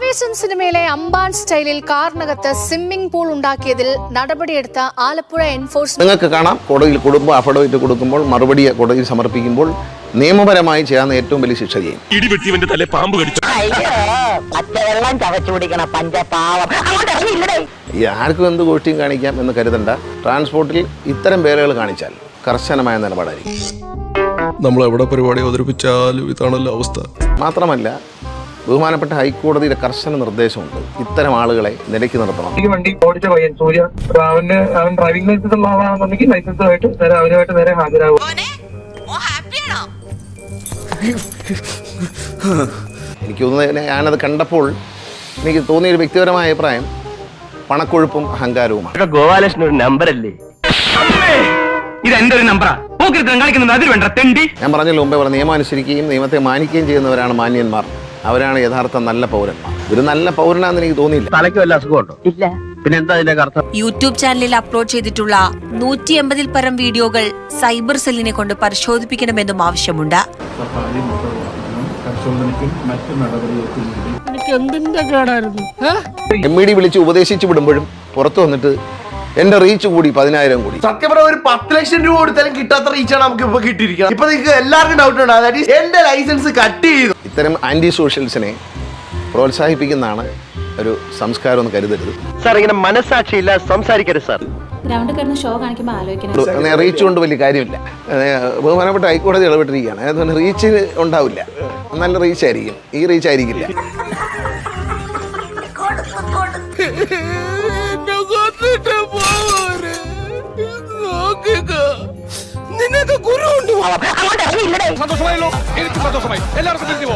ആവേശം സിനിമയിലെ അമ്പാൻ സ്റ്റൈലിൽ കാറിനകത്ത് സ്വിമ്മിംഗ് പൂൾ ഉണ്ടാക്കിയതിൽ നടപടിയെടുത്ത ആലപ്പുഴ എൻഫോഴ്സ്മെന്റ് നിങ്ങൾക്ക് കാണാം. കോടതിയിൽ കുടുംബ അഫിഡവിറ്റ് കൊടുക്കുമ്പോൾ മറുപടി കോടതിയിൽ സമർപ്പിക്കുമ്പോൾ നിയമപരമായി ചെയ്യാവുന്ന ഏറ്റവും വലിയ ശിക്ഷ ചെയ്യും ഇടിവെട്ടിവന്റെ തല പാമ്പ് കടിച്ചു. അയ്യോ പച്ചവെള്ളം ചവച്ചു കുടിക്കണം പഞ്ചപാവം ആർക്കും എന്ത് ഗോഷ്ടിയും കാണിക്കാം എന്ന് കരുതണ്ട. ട്രാൻസ്പോർട്ടിൽ ഇത്തരം പേരുകൾ കാണിച്ചാൽ കർശനമായ നിലപാടായിരിക്കും. നമ്മൾ എവിടെ പരിപാടി അവതരിപ്പിച്ചാലും ഇതാണല്ലോ അവസ്ഥ. മാത്രമല്ല ബഹുമാനപ്പെട്ട ഹൈക്കോടതിയുടെ കർശന നിർദ്ദേശമുണ്ട്. ഇത്തരം ആളുകളെ നിലയ്ക്ക് നിർത്തണം. ഈ വണ്ടി ഓടിച്ച പയ്യൻ സൂര്യ അവന് അവൻ ഡ്രൈവിംഗ് ലൈസൻസ് ഉള്ള ആളാണെന്നുണ്ടെങ്കിൽ ലൈസൻസുമായിട്ട് നേരെ അവനുമായിട്ട് നേരെ ഹാജരാകും. എനിക്ക് തോന്നുന്നത് ഞാനത് കണ്ടപ്പോൾ എനിക്ക് തോന്നിയ ഒരു വ്യക്തിപരമായ അഭിപ്രായം പണക്കൊഴുപ്പും അഹങ്കാരവുമാണ്. ഗോപാലകൃഷ്ണൻ ഒരു നമ്പർ അല്ലേ? ഇത് എന്റെ ഒരു നമ്പറാ പോക്കിരുത്തം കളിക്കുന്നത് അതിൽ വേണ്ട തെണ്ടി. ഞാൻ പറഞ്ഞല്ലോ മുമ്പേ പറഞ്ഞ നിയമം അനുസരിക്കുകയും നിയമത്തെ മാനിക്കുകയും ചെയ്യുന്നവരാണ് മാന്യന്മാർ. അവരാണ് യഥാർത്ഥ നല്ല പൗരന്മാർ. ഒരു നല്ല പൗരനാന്ന് എനിക്ക് തോന്നിയില്ല. തലയ്ക്ക് വല്ല അസുഖമുണ്ടോ? ഇല്ല. പിന്നെ എന്താ അതിന്റെ അർത്ഥം യൂട്യൂബ് ചാനലിൽ അപ്ലോഡ് ചെയ്തിട്ടുള്ള നൂറ്റി എൺപതിൽ പരം വീഡിയോകൾ സൈബർ സെല്ലിനെ കൊണ്ട് പരിശോധിപ്പിക്കണമെന്നും ആവശ്യമുണ്ട്. എം ഇ ഡി വിളിച്ച് ഉപദേശിച്ചു വിടുമ്പോഴും പുറത്തു വന്നിട്ട് എന്റെ റീച്ച് കൂടി പതിനായിരം കൂടി. സത്യം പറഞ്ഞ ഒരു പത്ത് ലക്ഷം രൂപ കൊടുത്താലും കിട്ടാത്ത റീച്ചാണ് നമുക്ക് ഇപ്പൊ കിട്ടിയിരിക്കുന്നത്. ഇപ്പൊ നിങ്ങൾക്ക് എല്ലാവർക്കും ഡൗട്ട് ഉണ്ട്. അതായത് എന്റെ ലൈസൻസ് കട്ട് ചെയ്തു. ഇത്തരം ആന്റി സോഷ്യൽസിനെ പ്രോത്സാഹിപ്പിക്കുന്നതാണ് ഒരു സംസ്കാരം ഒന്ന് കരുതരുത്. സാർ ഇങ്ങനെ മനസ്സാക്ഷിയില്ല സംസാരിക്കരുത് സാർ ഗ്രൗണ്ടിൽ കിടന്ന് ഷോ കാണിക്കുമ്പോൾ ആലോചിക്കണം. റീച്ച് കൊണ്ട് വലിയ കാര്യമില്ല. ബഹുമാനപ്പെട്ട ഹൈക്കോടതി ഇടപെട്ടിരിക്കുകയാണ്. അതുകൊണ്ട് റീച്ച് ഉണ്ടാവില്ല. നല്ല റീച്ച് ആയിരിക്കും. ഈ റീച്ച് ആയിരിക്കില്ല. বাবা আমার দেখা নেই। সন্তোষ ভাই লোক এর সন্তোষ ভাই এলার দিব।